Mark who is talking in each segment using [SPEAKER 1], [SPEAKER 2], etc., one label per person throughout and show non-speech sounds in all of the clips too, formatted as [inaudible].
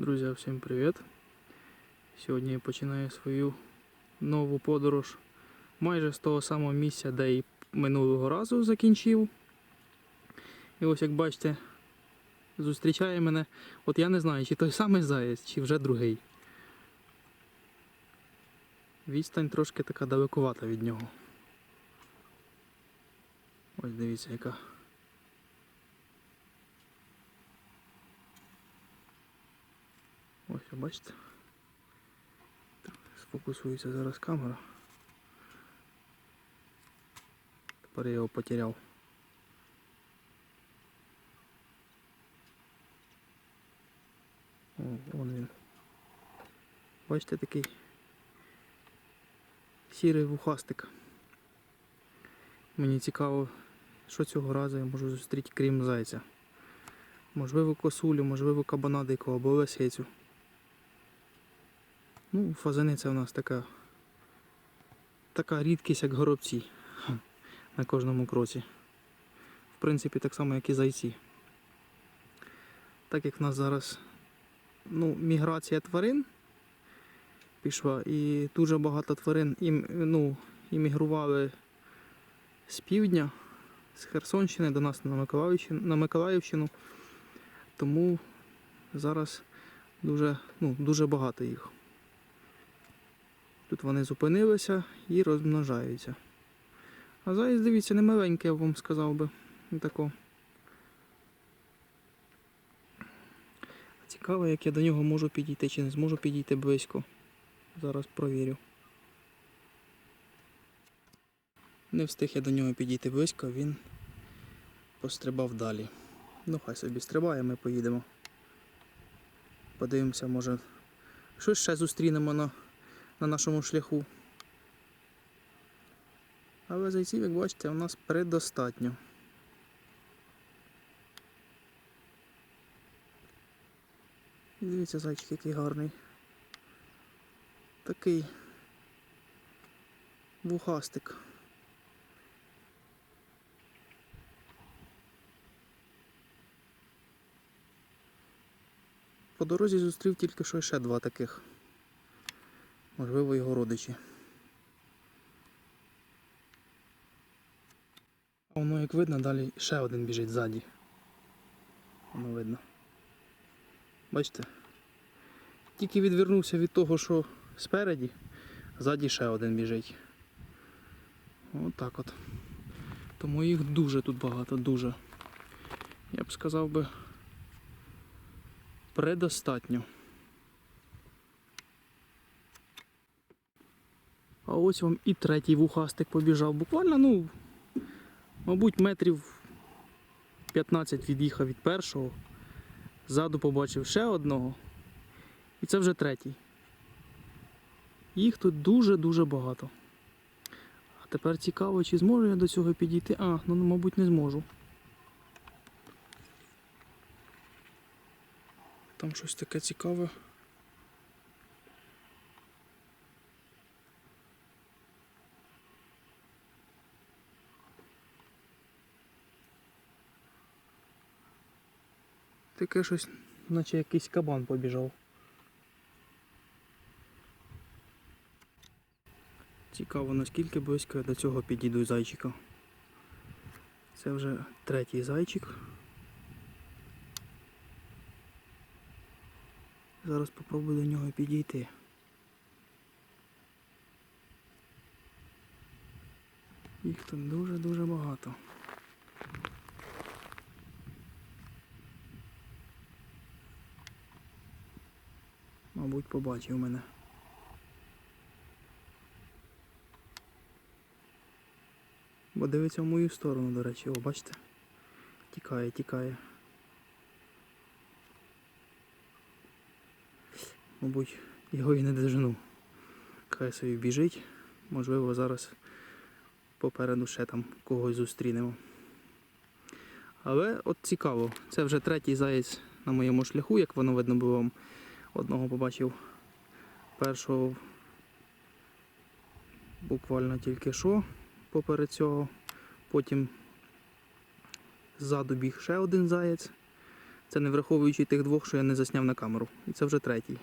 [SPEAKER 1] Друзі, всім привіт! Сьогодні я починаю свою нову подорож майже з того самого місця, де і минулого разу закінчив. І ось як бачите, зустрічає мене, от я не знаю, чи той самий заєць, чи вже другий. Відстань трошки така далекувата від нього. Ось дивіться, яка. Ось, ви бачите? Сфокусується зараз камера. Тепер я його потеряв. О, вон він. Бачите такий сірий вухастик. Мені цікаво, що цього разу я можу зустріти крім зайця. Можливо косулю, можливо кабана дикого або лисицю. Ну, фазаниця у нас така, така рідкість, як горобці [laughs] на кожному кроці. В принципі, так само, як і зайці. Так як в нас зараз ну, міграція тварин пішла, і дуже багато тварин ім, ну, іммігрували з півдня, з Херсонщини до нас на Миколаївщину, на Миколаївщину. Тому зараз дуже, ну, дуже багато їх. Тут вони зупинилися і розмножаються. А заєць, дивіться, не маленький, я вам сказав би. Тако. Цікаво, як я до нього можу підійти чи не зможу підійти близько. Зараз провірю. Не встиг я до нього підійти близько, він пострибав далі. Ну, хай собі стрибає, ми поїдемо. Подивимося, може, щось ще зустрінемо на на нашому шляху. Але зайців, як бачите, у нас предостатньо. Дивіться, зайчик який гарний. Такий вухастик. По дорозі зустрів тільки що ще два таких. Можливо, його родичі. Воно як видно, далі ще один біжить ззаді. Воно видно. Бачите? Тільки відвернувся від того, що спереді, ззаді ще один біжить. Отак от. Тому їх дуже тут багато, дуже. Я б сказав би предостатньо. Ось вам і третій вухастик побіжав. Буквально, ну, мабуть, метрів 15 від'їхав від першого. Ззаду побачив ще одного. І це вже третій. Їх тут дуже-дуже багато. А тепер цікаво, чи зможу я до цього підійти. А, ну, мабуть, не зможу. Там щось таке цікаве. Таке щось, наче якийсь кабан побіжав. Цікаво, наскільки близько я до цього підійду зайчика. Це вже третій зайчик. Зараз спробую до нього підійти. Їх тут дуже-дуже багато. Мабуть, побачив мене. Бо дивиться в мою сторону, до речі, о, бачите? Тікає, тікає. Мабуть, його і не дожену. Хай собі біжить. Можливо, зараз попереду ще там когось зустрінемо. Але от цікаво, це вже третій заєць на моєму шляху, як воно видно було вам. Одного побачив першого буквально тільки що поперед цього. Потім ззаду біг ще один заєць. Це не враховуючи тих двох, що я не засняв на камеру. І це вже третій.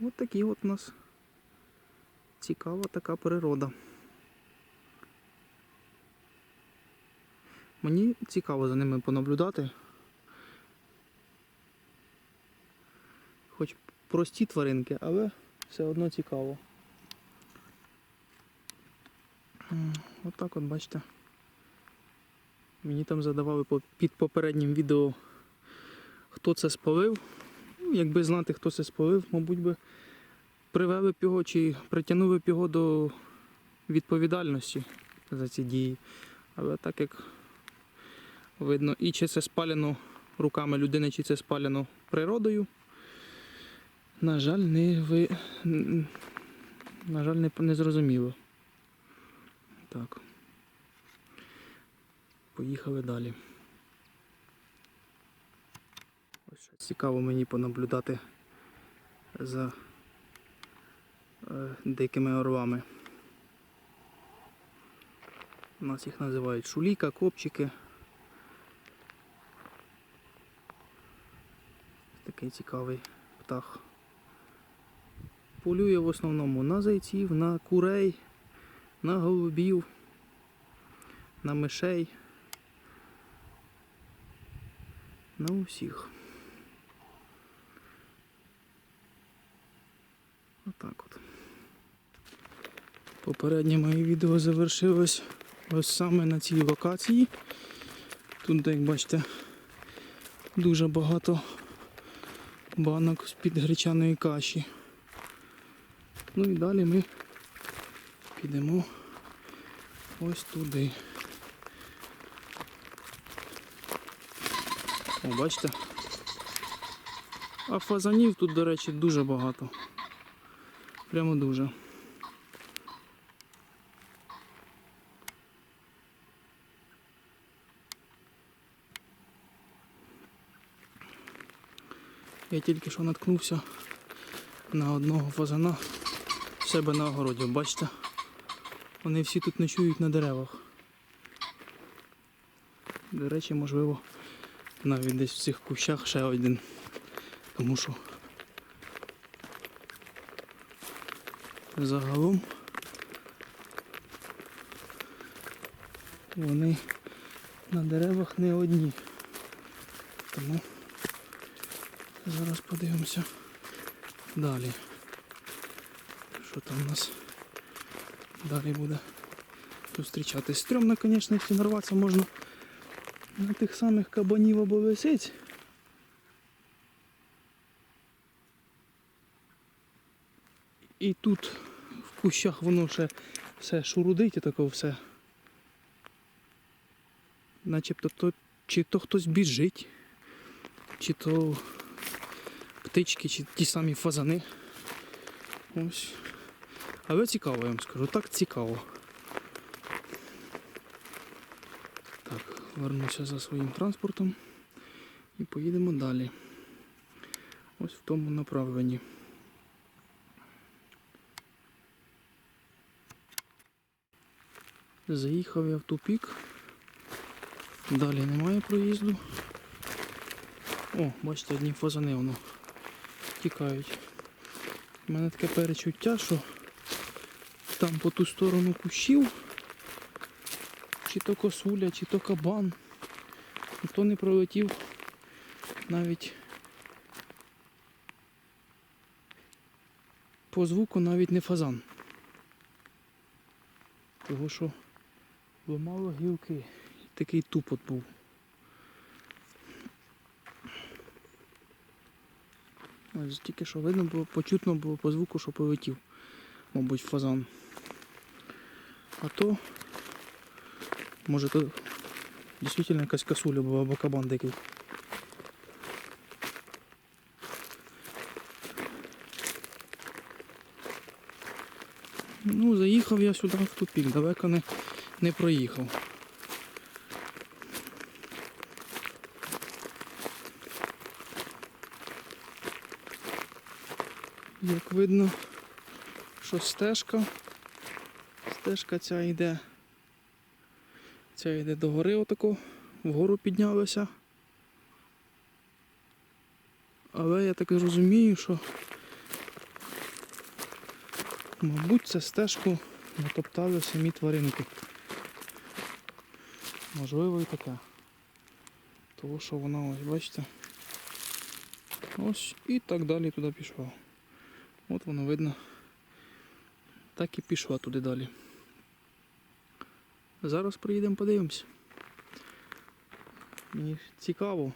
[SPEAKER 1] От такі от у нас цікава така природа. Мені цікаво за ними понаблюдати. Хоч прості тваринки, але все одно цікаво. М, Отак от бачите. Мені там задавали під попереднім відео, хто це спалив. Ну, Якби знати, хто це спалив, мабуть би привели б його чи притягнули б його до відповідальності за ці дії. Але так як видно, і чи це спалено руками людини, чи це спалено природою, на жаль, не ви. На жаль, не, не зрозуміло. Так. Поїхали далі. Ось ще цікаво мені понаблюдати за е, дикими орлами. У нас їх називають шуліка, копчики. Такий цікавий птах. Полює в основному на зайців, на курей, на голубів, на мишей. На усіх. Отак от. Попереднє моє відео завершилось ось саме на цій локації. Тут, як бачите, дуже багато банок з-під гречаної каші. Ну і далі ми підемо ось туди. О, бачите? А фазанів тут, до речі, дуже багато. Прямо дуже. Я тільки що наткнувся на одного фазана в себе на огороді. Бачите? Вони всі тут ночують на деревах. До речі, можливо, навіть десь в цих кущах ще один. Тому що загалом вони на деревах не одні. Тому зараз подивимося далі. Що там у нас далі буде зустрічатись. Стрьомно, звісно, якщо нарватися можна на тих самих кабанів або лисиць. І тут в кущах воно ще все шурудить і таке все. Начебто то, чи то хтось біжить, чи то птички, чи ті самі фазани. Ось. Але цікаво, я вам скажу, так цікаво. Так, вернуся за своїм транспортом і поїдемо далі. Ось в тому направленні. Заїхав я в тупік. Далі немає проїзду. О, бачите, одні фазани воно тікають. У мене таке перечуття, що там по ту сторону кущів, чи то косуля, чи то кабан, ніхто не пролетів навіть по звуку навіть не фазан. Того що ламало гілки. Такий тупот був. Ось тільки що видно було, почутно було по звуку, що полетів, мабуть, фазан. А то, може то дійсно якась касуля була або кабан дикий. Ну, заїхав я сюди в тупік, далеко не, не проїхав. Як видно, що стежка, стежка ця йде Ця йде до гори отако, вгору піднялася. Але я так розумію, що мабуть це стежку натоптали самі тваринки. Можливо і таке. Тому що вона ось, бачите. Ось і так далі туди пішла. От воно видно. Так і пішла туди далі. Зараз приїдемо, подивимось. Мені цікаво.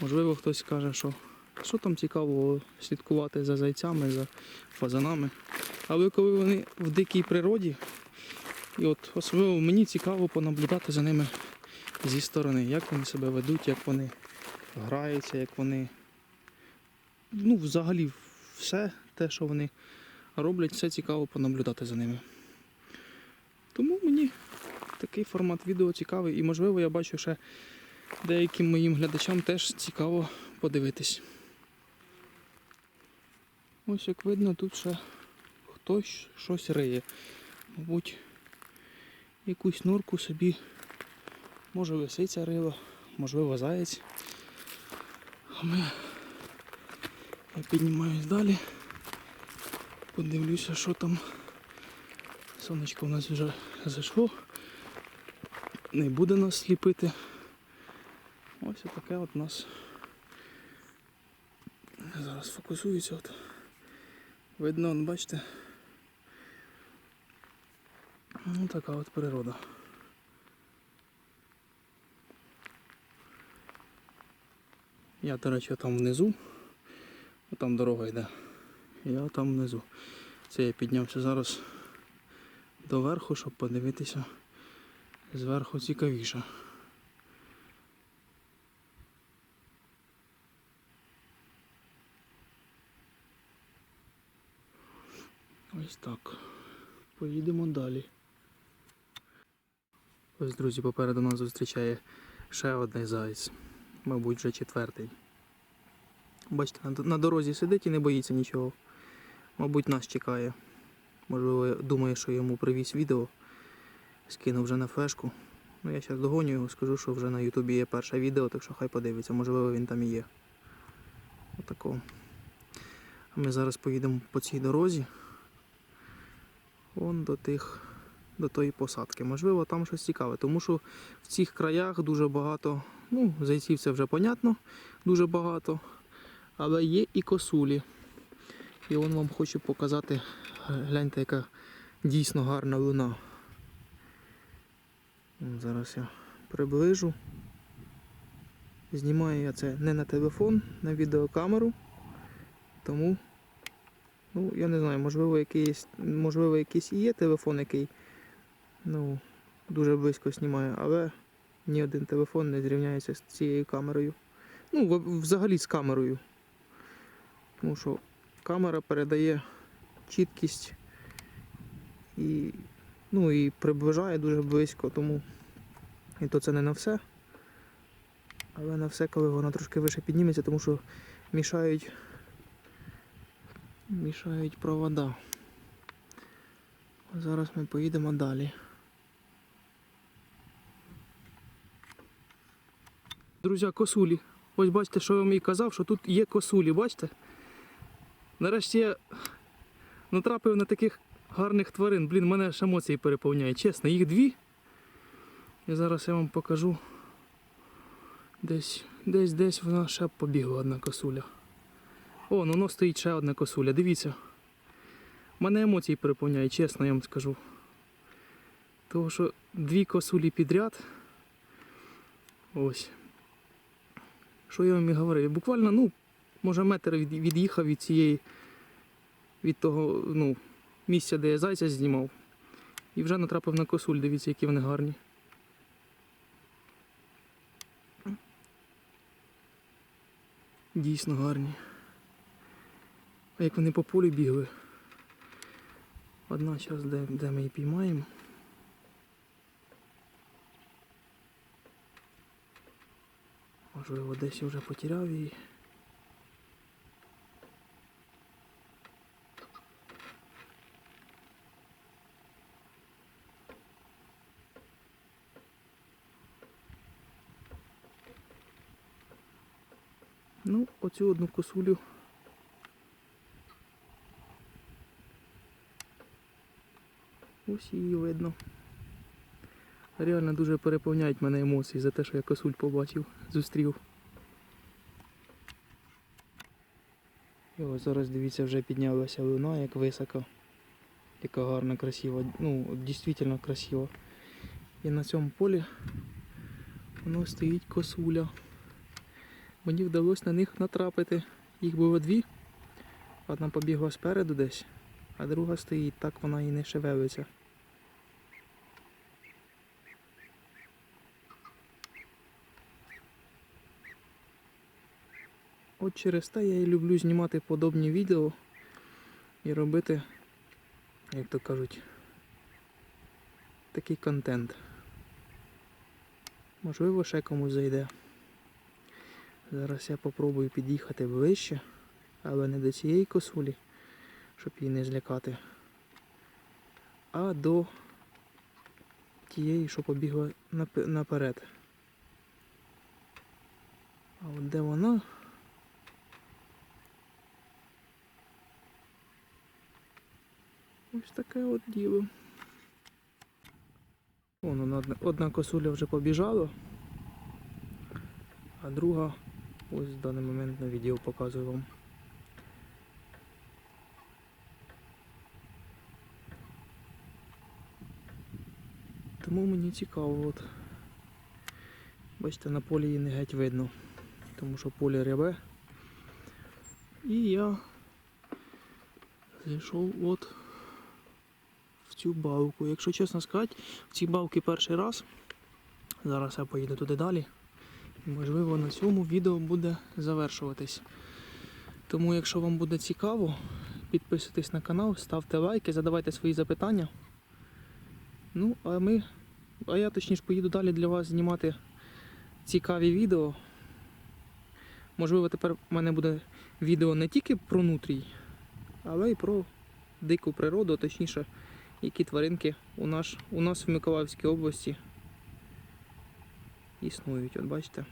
[SPEAKER 1] Можливо, хтось каже, що що там цікаво слідкувати за зайцями, за фазанами. Але коли вони в дикій природі, і от особливо мені цікаво понаблюдати за ними зі сторони, як вони себе ведуть, як вони граються, як вони. Ну, взагалі, все те, що вони роблять, все цікаво понаблюдати за ними. Тому мені такий формат відео цікавий і, можливо, я бачу ще деяким моїм глядачам теж цікаво подивитись. Ось як видно, тут ще хтось щось риє. Мабуть, якусь норку собі, може лисиця рила, можливо, заєць. А ми піднімаюсь далі. Подивлюся, що там. Сонечко у нас вже зайшло. Не буде нас сліпити. Ось таке от у нас. Зараз фокусується. Видно, от, бачите. Ну така от природа. Я, до речі, там внизу. Там дорога йде. Я там внизу. Це я піднявся зараз доверху, щоб подивитися зверху цікавіше. Ось так. Поїдемо далі. Ось, друзі, попереду нас зустрічає ще один заяць. Мабуть, вже четвертий. Бачите, на- дорозі сидить і не боїться нічого. Мабуть, нас чекає. Можливо, думає, що йому привіз відео. Скинув вже на флешку. Ну, я зараз догоню його, скажу, що вже на Ютубі є перше відео, так що хай подивиться, можливо він там і є. Отакого. А ми зараз поїдемо по цій дорозі. Вон до тих, до тої посадки. Можливо, там щось цікаве, тому що в цих краях дуже багато, ну, зайців це вже понятно, дуже багато. Але є і косулі. І он вам хочу показати, гляньте, яка дійсно гарна луна. Зараз я приближу. Знімаю я це не на телефон, на відеокамеру. Тому, ну, я не знаю, можливо, якийсь, можливо, якийсь і є телефон, який ну, дуже близько знімає, але ні один телефон не зрівняється з цією камерою. Ну, взагалі з камерою. Тому що камера передає чіткість і, ну, і приближає дуже близько, тому і то це не на все. Але на все, коли вона трошки вище підніметься, тому що мішають, мішають провода. Зараз ми поїдемо далі. Друзі, косулі. Ось бачите, що я вам і казав, що тут є косулі, бачите? Нарешті я натрапив на таких гарних тварин. Блін, мене аж емоції переповняють. Чесно, їх дві. І зараз я вам покажу. Десь, десь, десь вона ще побігла одна косуля. О, ну воно стоїть ще одна косуля. Дивіться. Мене емоції переповняють, чесно я вам скажу. Тому що дві косулі підряд. Ось. Що я вам і говорив? Буквально, ну, може, метр від'їхав від цієї, від того, ну, місця, де я зайця знімав. І вже натрапив на косуль, дивіться, які вони гарні. Дійсно гарні. А як вони по полю бігли. Одна зараз, де, де ми її піймаємо. Можливо, десь вже потеряв її. Ну, оцю одну косулю. Ось її видно. Реально дуже переповняють мене емоції за те, що я косуль побачив, зустрів. І ось зараз дивіться, вже піднялася луна, як високо. Яка гарна, красива. Ну, дійсно красива. І на цьому полі воно стоїть косуля. Мені вдалося на них натрапити. Їх було дві. Одна побігла спереду десь, а друга стоїть, так вона і не шевелиться. От через те я і люблю знімати подобні відео і робити, як то кажуть, такий контент. Можливо, ще комусь зайде. Зараз я попробую під'їхати ближче, але не до цієї косулі, щоб її не злякати, а до тієї, що побігла наперед. А от де вона? Ось таке от діло. Вон одна косуля вже побіжала, а друга ось в даний момент на відео показую вам. Тому мені цікаво, от. Бачите, на полі її не геть видно, тому що поле рябе. І я зайшов от в цю балку. Якщо чесно сказати, в ці балки перший раз. Зараз я поїду туди далі. Можливо на цьому відео буде завершуватись. Тому, якщо вам буде цікаво, підписуйтесь на канал, ставте лайки, задавайте свої запитання. Ну, а ми, а я точніше поїду далі для вас знімати цікаві відео. Можливо, тепер в мене буде відео не тільки про нутрій, але й про дику природу, точніше, які тваринки у нас, у нас в Миколаївській області існують, от бачите.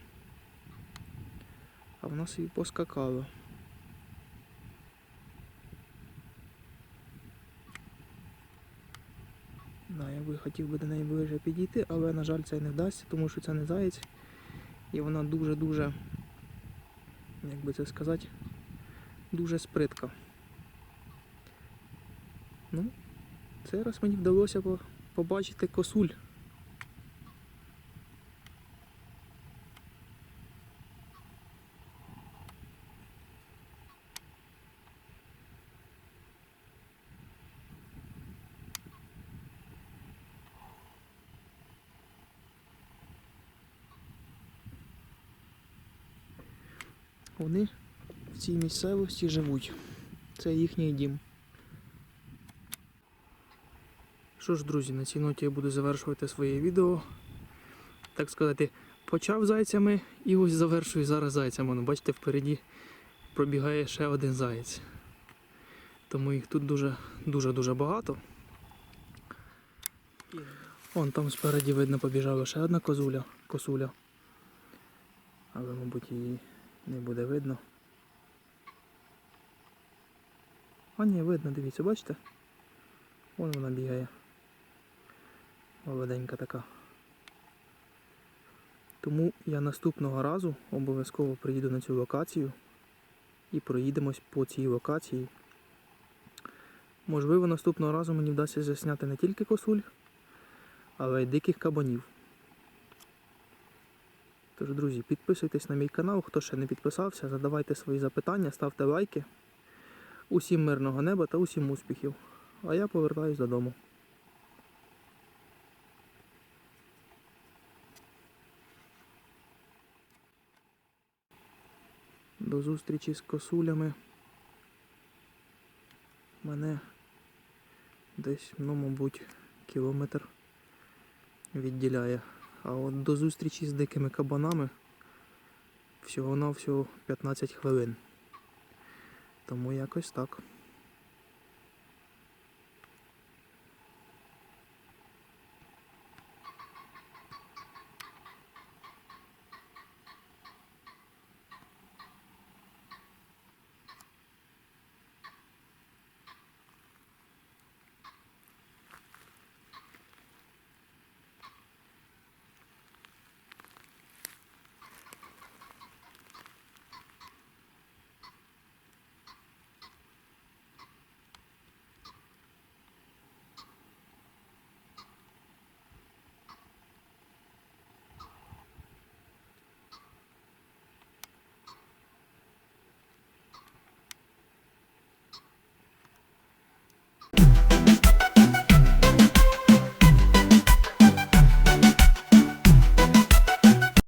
[SPEAKER 1] А в нас і поскакало. Да, я би хотів би до неї ближче підійти, але, на жаль, це не вдасться, тому що це не заєць. І вона дуже-дуже, як би це сказати, дуже спритка. Ну, цей раз мені вдалося побачити косуль. Вони в цій місцевості живуть. Це їхній дім. Що ж, друзі, на цій ноті я буду завершувати своє відео. Так сказати, почав зайцями і ось завершую зараз зайцями. Ну, бачите, впереді пробігає ще один заєць. Тому їх тут дуже дуже дуже багато. Вон там спереді видно побіжала ще одна козуля, косуля. Але, мабуть, її не буде видно. А ні, видно, дивіться, бачите? Вон вона бігає. Молоденька така. Тому я наступного разу обов'язково приїду на цю локацію і проїдемось по цій локації. Можливо, наступного разу мені вдасться засняти не тільки косуль, але й диких кабанів. Тож, друзі, підписуйтесь на мій канал, хто ще не підписався, задавайте свої запитання, ставте лайки. Усім мирного неба та усім успіхів. А я повертаюсь додому. До зустрічі з косулями. Мене десь, ну, мабуть, кілометр відділяє. А от до зустрічі з дикими кабанами всього-навсього 15 хвилин. Тому якось так.